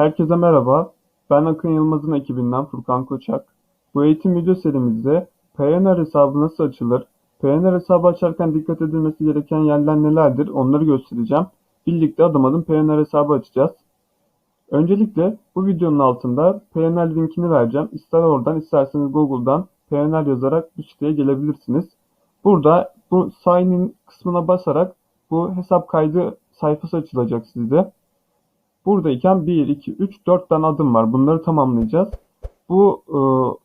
Herkese merhaba. Ben Akın Yılmaz'ın ekibinden Furkan Koçak. Bu eğitim video serimizde Payoneer hesabı nasıl açılır, Payoneer hesabı açarken dikkat edilmesi gereken yerler nelerdir onları göstereceğim. Birlikte adım adım Payoneer hesabı açacağız. Öncelikle bu videonun altında Payoneer linkini vereceğim. İster oradan isterseniz Google'dan Payoneer yazarak bu siteye gelebilirsiniz. Burada bu sign in kısmına basarak bu hesap kaydı sayfası açılacak sizde. Buradayken 1, 2, 3, 4 tane adım var. Bunları tamamlayacağız. Bu e,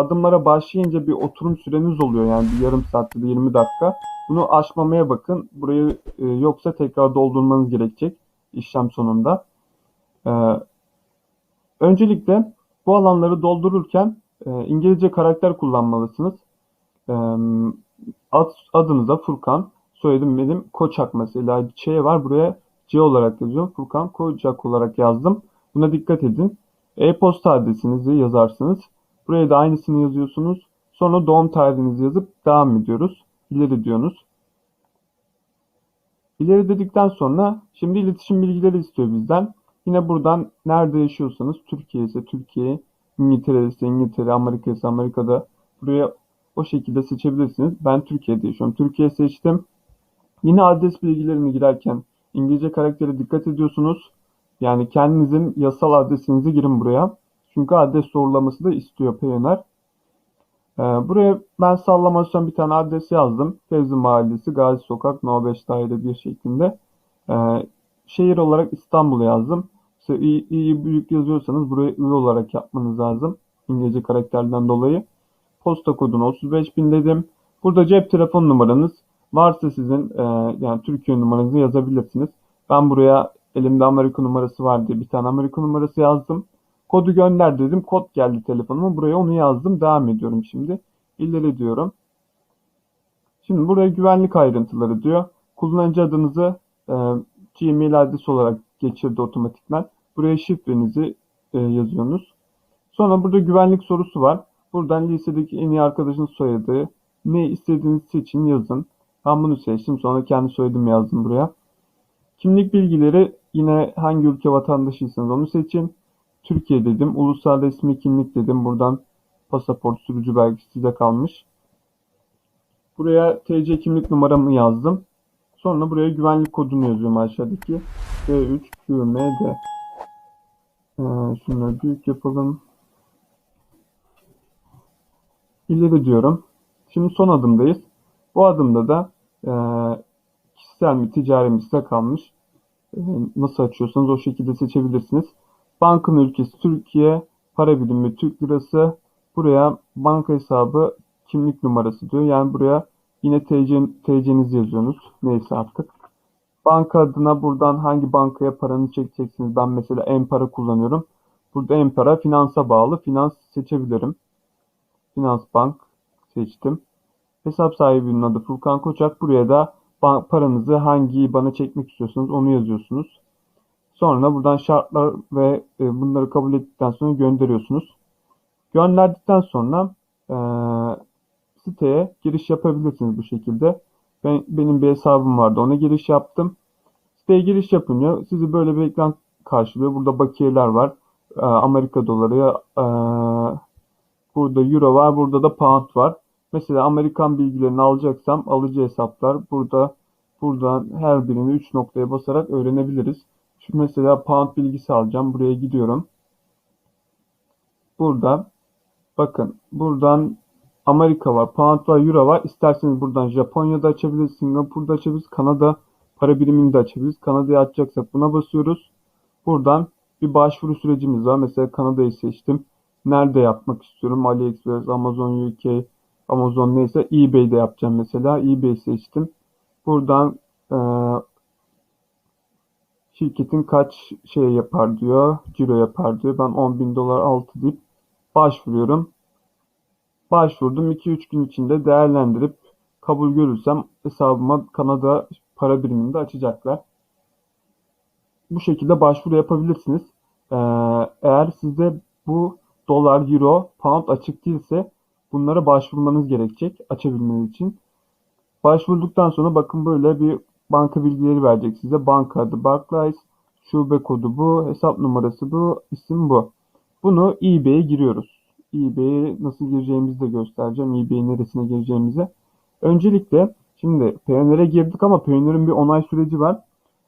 adımlara başlayınca bir oturum süreniz oluyor. Yani bir yarım saatte de 20 dakika. Bunu aşmamaya bakın. Burayı e, yoksa tekrar doldurmanız gerekecek işlem sonunda. E, öncelikle bu alanları doldururken e, İngilizce karakter kullanmalısınız. E, ad, adınıza Furkan, soyadım benim Koçak mesela. Şey var buraya C olarak yazıyorum. Furkan Koçak olarak yazdım. Buna dikkat edin. E-posta adresinizi yazarsınız. Buraya da aynısını yazıyorsunuz. Sonra doğum tarihinizi yazıp devam ediyoruz. İleri diyorsunuz. İleri dedikten sonra şimdi iletişim bilgileri istiyor bizden. Yine buradan nerede yaşıyorsanız Türkiye ise Türkiye, İngiltere ise İngiltere, Amerika ise Amerika'da buraya o şekilde seçebilirsiniz. Ben Türkiye'de yaşıyorum. Türkiye seçtim. Yine adres bilgilerini girerken İngilizce karaktere dikkat ediyorsunuz. Yani kendinizin yasal adresinizi girin buraya. Çünkü adres doğrulaması da istiyor Payoneer. Ee, buraya ben sallamasyon bir tane adres yazdım. Fevzi Mahallesi, Gazi Sokak, No 5 daire 1 şeklinde. Ee, şehir olarak İstanbul yazdım. İşte i, i'yi büyük yazıyorsanız buraya i olarak yapmanız lazım. İngilizce karakterden dolayı. Posta kodunu 35000 dedim. Burada cep telefon numaranız varsa sizin e, yani Türkiye numaranızı yazabilirsiniz. Ben buraya elimde Amerika numarası var diye bir tane Amerika numarası yazdım. Kodu gönder dedim. Kod geldi telefonuma. Buraya onu yazdım. Devam ediyorum şimdi. İleri diyorum. Şimdi buraya güvenlik ayrıntıları diyor. Kullanıcı adınızı e, Gmail adresi olarak geçirdi otomatikman. Buraya şifrenizi e, yazıyorsunuz. Sonra burada güvenlik sorusu var. Buradan lisedeki en iyi arkadaşın soyadı, ne istediğiniz için yazın. Ben bunu seçtim. Sonra kendi soyadımı yazdım buraya. Kimlik bilgileri yine hangi ülke vatandaşıysanız onu seçin. Türkiye dedim. Ulusal resmi kimlik dedim. Buradan pasaport sürücü belgesi size kalmış. Buraya TC kimlik numaramı yazdım. Sonra buraya güvenlik kodunu yazıyorum aşağıdaki. B3QMD. Ee, şunları büyük yapalım. İleri diyorum. Şimdi son adımdayız. Bu adımda da e, kişisel mi ticari mi size kalmış. E, nasıl açıyorsanız o şekilde seçebilirsiniz. Bankın ülkesi Türkiye, para birimi Türk lirası. Buraya banka hesabı kimlik numarası diyor. Yani buraya yine TC, TC'nizi yazıyorsunuz. Neyse artık. Banka adına buradan hangi bankaya paranı çekeceksiniz. Ben mesela Empara kullanıyorum. Burada Empara finansa bağlı. Finans seçebilirim. Finans Bank seçtim. Hesap sahibinin adı Furkan Koçak. Buraya da paranızı hangi bana çekmek istiyorsanız onu yazıyorsunuz. Sonra buradan şartlar ve e, bunları kabul ettikten sonra gönderiyorsunuz. Gönderdikten sonra e, siteye giriş yapabilirsiniz bu şekilde. Ben, benim bir hesabım vardı. Ona giriş yaptım. Siteye giriş yapınca sizi böyle bir ekran karşılıyor. Burada bakiyeler var. E, Amerika doları, e, burada euro var, burada da pound var. Mesela Amerikan bilgilerini alacaksam alıcı hesaplar burada buradan her birini 3 noktaya basarak öğrenebiliriz. Şu mesela pound bilgisi alacağım. Buraya gidiyorum. Burada bakın buradan Amerika var, pound var, euro var. İsterseniz buradan Japonya'da açabiliriz, Singapur'da açabiliriz, Kanada para birimini de açabiliriz. Kanada'yı açacaksak buna basıyoruz. Buradan bir başvuru sürecimiz var. Mesela Kanada'yı seçtim. Nerede yapmak istiyorum? AliExpress, Amazon UK, Amazon neyse eBay'de yapacağım mesela. eBay seçtim. Buradan e, şirketin kaç şey yapar diyor. Ciro yapar diyor. Ben 10 bin dolar altı deyip başvuruyorum. Başvurdum. 2-3 gün içinde değerlendirip kabul görürsem hesabıma Kanada para biriminde açacaklar. Bu şekilde başvuru yapabilirsiniz. Ee, eğer sizde bu dolar, euro, pound açık değilse bunlara başvurmanız gerekecek açabilmeniz için. Başvurduktan sonra bakın böyle bir banka bilgileri verecek size. Banka adı Barclays. Şube kodu bu, hesap numarası bu, isim bu. Bunu eBay'e giriyoruz. eBay'e nasıl gireceğimizi de göstereceğim. eBay'in neresine gireceğimizi. Öncelikle şimdi Payoneer'e girdik ama Payoneer'in bir onay süreci var.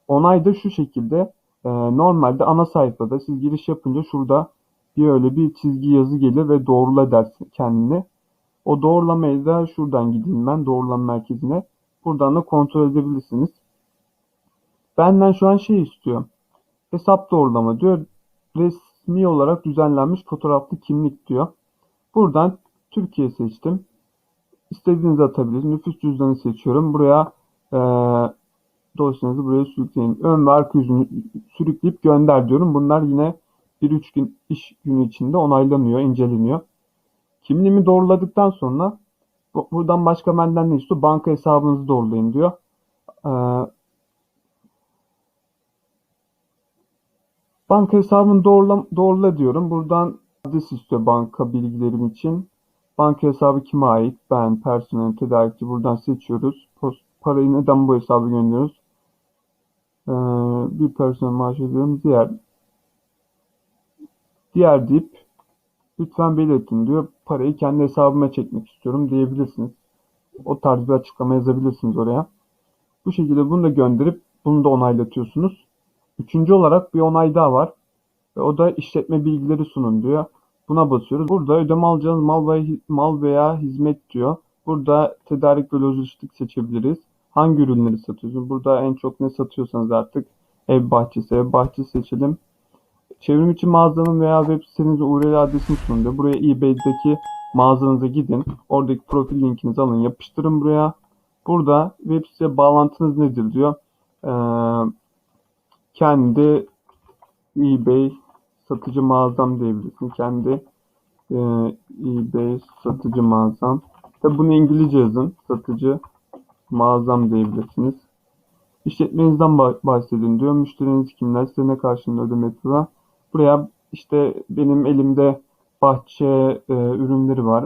Onay da şu şekilde. e, normalde ana sayfada siz giriş yapınca şurada bir öyle bir çizgi yazı gelir ve doğrula dersin kendini. O doğrulamayı da şuradan gideyim ben doğrulama merkezine. Buradan da kontrol edebilirsiniz. Benden şu an şey istiyor. Hesap doğrulama diyor. Resmi olarak düzenlenmiş fotoğraflı kimlik diyor. Buradan Türkiye seçtim. İstediğinizi atabilirsiniz. Nüfus cüzdanı seçiyorum. Buraya e, dosyanızı buraya sürükleyin. Ön ve arka yüzünü sürükleyip gönder diyorum. Bunlar yine 1-3 gün iş günü içinde onaylanıyor, inceleniyor. Kimliğimi doğruladıktan sonra bu- buradan başka benden ne istiyor? Banka hesabınızı doğrulayın diyor. Ee, banka hesabını doğrula, doğrula diyorum. Buradan adres istiyor banka bilgilerim için. Banka hesabı kime ait? Ben, personel, tedarikçi. Buradan seçiyoruz. Parayı neden bu hesaba gönderiyoruz? Ee, bir personel maaş ödüyorum. Diğer diğer deyip lütfen belirtin diyor. Parayı kendi hesabıma çekmek istiyorum diyebilirsiniz. O tarz bir açıklama yazabilirsiniz oraya. Bu şekilde bunu da gönderip bunu da onaylatıyorsunuz. Üçüncü olarak bir onay daha var. Ve o da işletme bilgileri sunun diyor. Buna basıyoruz. Burada ödeme alacağınız mal veya, mal veya hizmet diyor. Burada tedarik ve lojistik seçebiliriz. Hangi ürünleri satıyorsunuz? Burada en çok ne satıyorsanız artık ev bahçesi, ev bahçesi seçelim. Çevrim içi mağazanın veya web sitenizin URL adresini sunun. Buraya eBay'deki mağazanıza gidin. Oradaki profil linkinizi alın, yapıştırın buraya. Burada web site bağlantınız nedir diyor. Ee, kendi eBay satıcı mağazam diyebilirsin. Kendi e, eBay satıcı mağazam. Tabi bunu İngilizce yazın. Satıcı mağazam diyebilirsiniz. İşletmenizden bah- bahsedin diyor. Müşteriniz kimler? Size ne karşılığında ödeme yapıyorlar? Buraya işte benim elimde bahçe e, ürünleri var.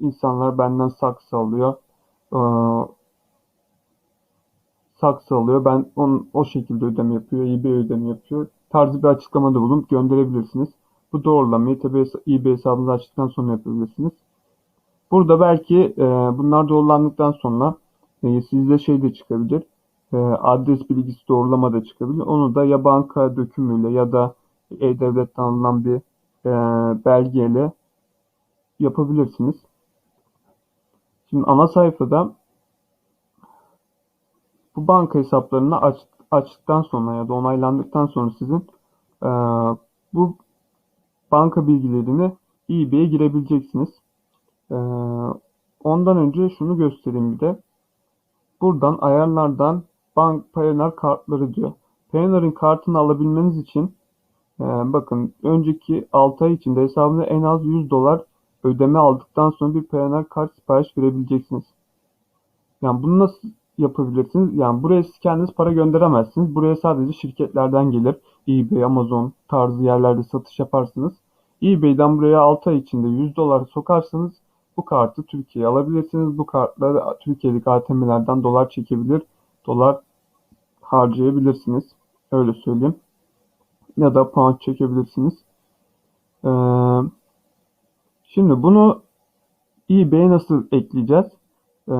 İnsanlar benden saksı alıyor. Ee, saksı alıyor. Ben onun, o şekilde ödeme yapıyor. eBay ödeme yapıyor. Tarzı bir açıklamada bulunup gönderebilirsiniz. Bu doğrulamayı tabi eBay hesabınızı açtıktan sonra yapabilirsiniz. Burada belki e, bunlar doğrulandıktan sonra e, sizde şey de çıkabilir. E, adres bilgisi doğrulama da çıkabilir. Onu da ya banka dökümüyle ya da E-Devlet'ten alınan bir e, belgeyle yapabilirsiniz. Şimdi ana sayfada bu banka hesaplarını aç, açtıktan sonra ya da onaylandıktan sonra sizin e, bu banka bilgilerini eBay'e girebileceksiniz. E, ondan önce şunu göstereyim bir de. Buradan ayarlardan bank Payoneer kartları diyor. Payoneer'in kartını alabilmeniz için bakın önceki 6 ay içinde hesabına en az 100 dolar ödeme aldıktan sonra bir Payoneer kart sipariş verebileceksiniz. Yani bunu nasıl yapabilirsiniz? Yani buraya siz kendiniz para gönderemezsiniz. Buraya sadece şirketlerden gelir. eBay, Amazon tarzı yerlerde satış yaparsınız. eBay'den buraya 6 ay içinde 100 dolar sokarsanız bu kartı Türkiye'ye alabilirsiniz. Bu kartla Türkiye'deki ATM'lerden dolar çekebilir, dolar harcayabilirsiniz. Öyle söyleyeyim. Ya da pound çekebilirsiniz. Ee, şimdi bunu eBay'e nasıl ekleyeceğiz? Ee,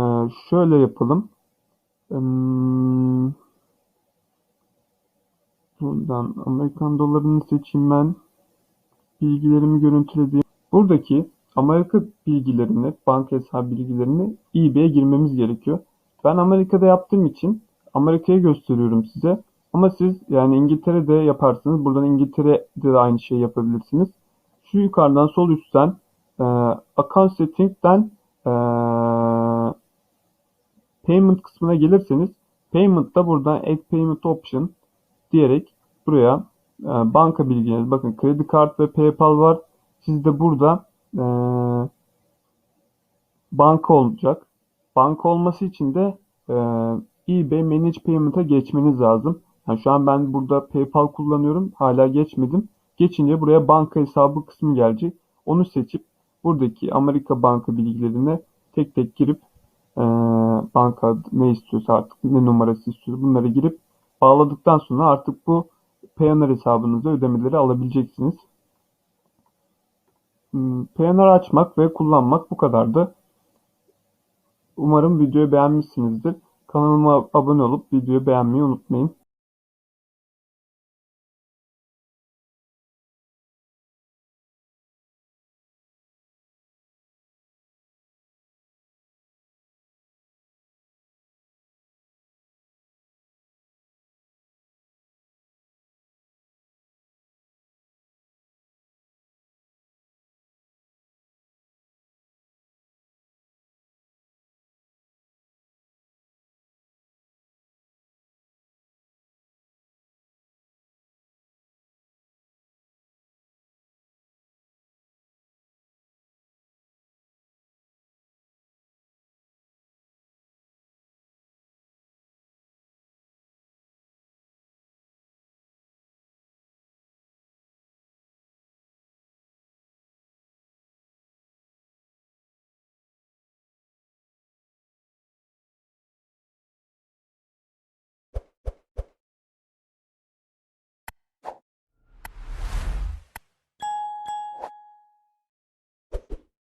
şöyle yapalım. Hmm, buradan Amerikan dolarını seçeyim ben. Bilgilerimi görüntülediğim. Buradaki Amerika bilgilerini, banka hesabı bilgilerini eBay'e girmemiz gerekiyor. Ben Amerika'da yaptığım için Amerika'ya gösteriyorum size. Ama siz yani İngiltere'de yaparsınız. Buradan İngiltere'de de aynı şeyi yapabilirsiniz. Şu yukarıdan sol üstten e, Account Settings'ten e, Payment kısmına gelirseniz Payment'ta buradan Add Payment Option diyerek buraya e, banka bilgileriniz bakın kredi kart ve PayPal var. Sizde burada e, banka olacak. Banka olması için de e, eBay Manage Payment'a geçmeniz lazım. Yani şu an ben burada PayPal kullanıyorum. Hala geçmedim. Geçince buraya banka hesabı kısmı gelecek. Onu seçip buradaki Amerika banka bilgilerine tek tek girip e, banka ne istiyorsa artık ne numarası istiyorsa bunları girip bağladıktan sonra artık bu Payoneer hesabınıza ödemeleri alabileceksiniz. Hmm, Payoneer açmak ve kullanmak bu kadardı. Umarım videoyu beğenmişsinizdir. Kanalıma abone olup videoyu beğenmeyi unutmayın.